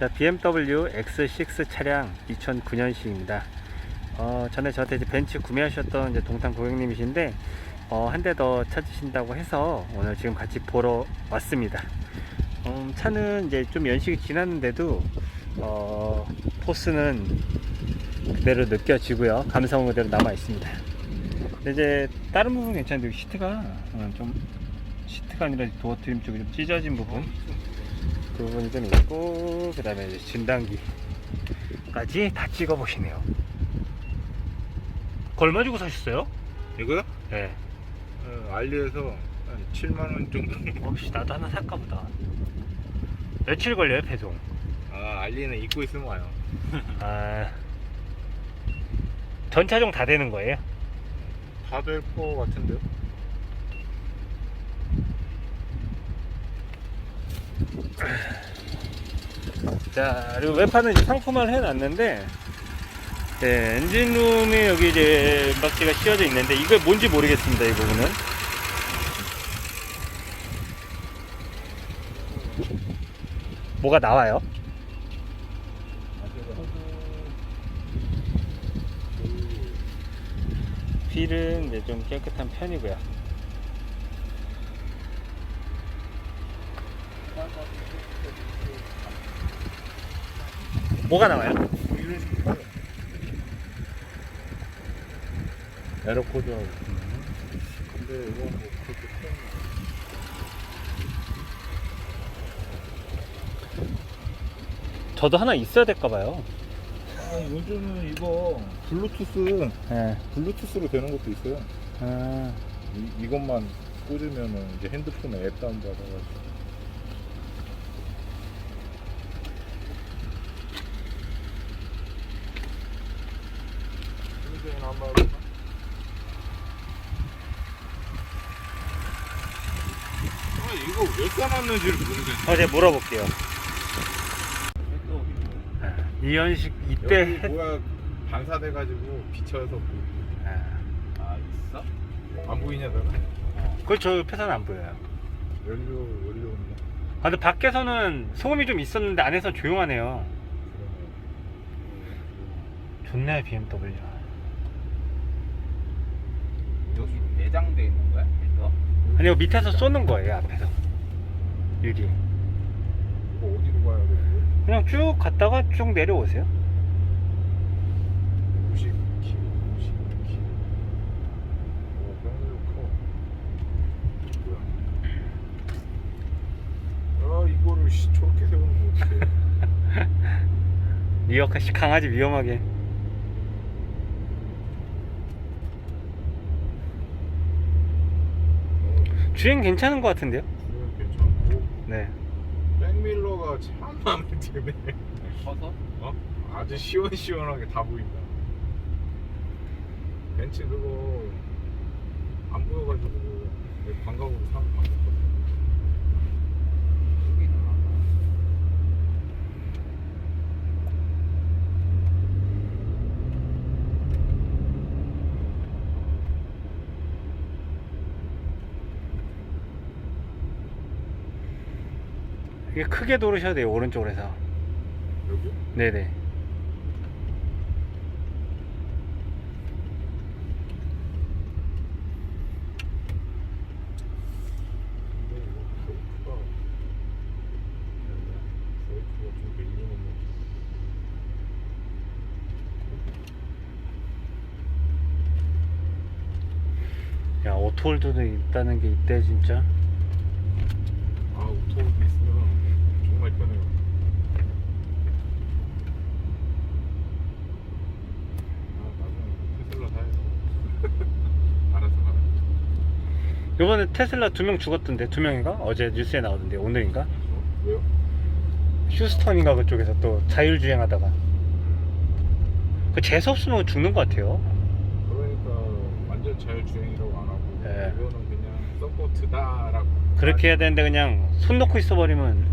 자, BMW X6 차량 2009년식입니다. 어, 전에 저한테 이제 벤츠 구매하셨던 이제 동탄 고객님이신데, 어, 한 대 더 찾으신다고 해서 오늘 지금 같이 보러 왔습니다. 음, 차는 이제 좀 연식이 지났는데도, 어, 포스는 그대로 느껴지고요. 감성은 그대로 남아 있습니다. 근데 이제 다른 부분 괜찮은데 시트가 어, 좀 시트가 아니라 도어 트림 쪽이 좀 찢어진 부분 그 부분이 좀 있고 그 다음에 진단기까지 다 찍어 보시네요. 얼마 주고 사셨어요? 이거요? 네. 어, 알리에서 한 7만 원 정도. 혹시 나도 하나 살까 보다. 며칠 걸려요 배송? 아 알리는 입고 있으면 와요. 아 전차종 다 되는 거예요? 다 될 거 같은데요? 자, 그리고 이제 상품화를 해놨는데, 네, 엔진룸에 여기 이제 은박지가 씌워져 있는데, 이게 뭔지 모르겠습니다, 이 부분은. 뭐가 나와요? 휠은 이제 좀 깨끗한 편이고요. 뭐가 나와요? 에러코드하고. 근데 이건 뭐 그렇게 큰. 저도 하나 있어야 될까 봐요. 아 요즘은 이거 블루투스 네. 블루투스로 되는 것도 있어요. 아, 이, 이것만 꽂으면은 이제 핸드폰에 앱 다운 받아가지고. 이거는 아 이거 왜 써놨는지를 모르겠네. 어제 물어볼게요. 이현식 이때 여기 했... 뭐야 반사돼가지고 비쳐서 보이고. 아, 아 있어? 안 보이냐 너는? 그걸 저 옆에서는 안 보여요. 연료 연료인데. 아, 근데 밖에서는 소음이 좀 있었는데 안에서 조용하네요. 좋네 BMW. 여기 내장돼 있는 거야? 이거? 아니요 밑에서 쏘는 거예요 앞에서. 유리. 이거 어디로 가야 돼? 그냥 쭉 갔다가 쭉 내려오세요. 50km, 50km. 오, 병력 커. 뭐야? 아, 이거를 씨, 저렇게 세우는 거 어떡해. 리어카 씨 강아지 위험하게. 어, 주행 괜찮은 것 같은데요? 그건 괜찮고. 네. 백밀러가 참 마음에 드네. 커서? 어? 아주 시원시원하게 다 보인다. 벤츠 그거 안 보여가지고 광각으로 사는 바꿨거든. 여기는 하나. 이게 크게 도르셔야 돼요 오른쪽으로 해서. 여기? 네네. 야 오토홀드도 있다는 게 이때 진짜. 아 오토홀드 있으면 정말 편해요. 아 나중에 테슬라 알아서 가라. 이번에 테슬라 두 명 죽었던데 두 명인가? 어제 뉴스에 나오던데 오늘인가? 어? 왜요? 휴스턴인가 그쪽에서 또 자율주행하다가 그 재수 없으면 죽는 것 같아요. 그러니까 완전 자율주행이라고 안 하고 네. 이거는 그냥 서포트다라고 그렇게 해야 되는데 그냥 손 놓고 있어 버리면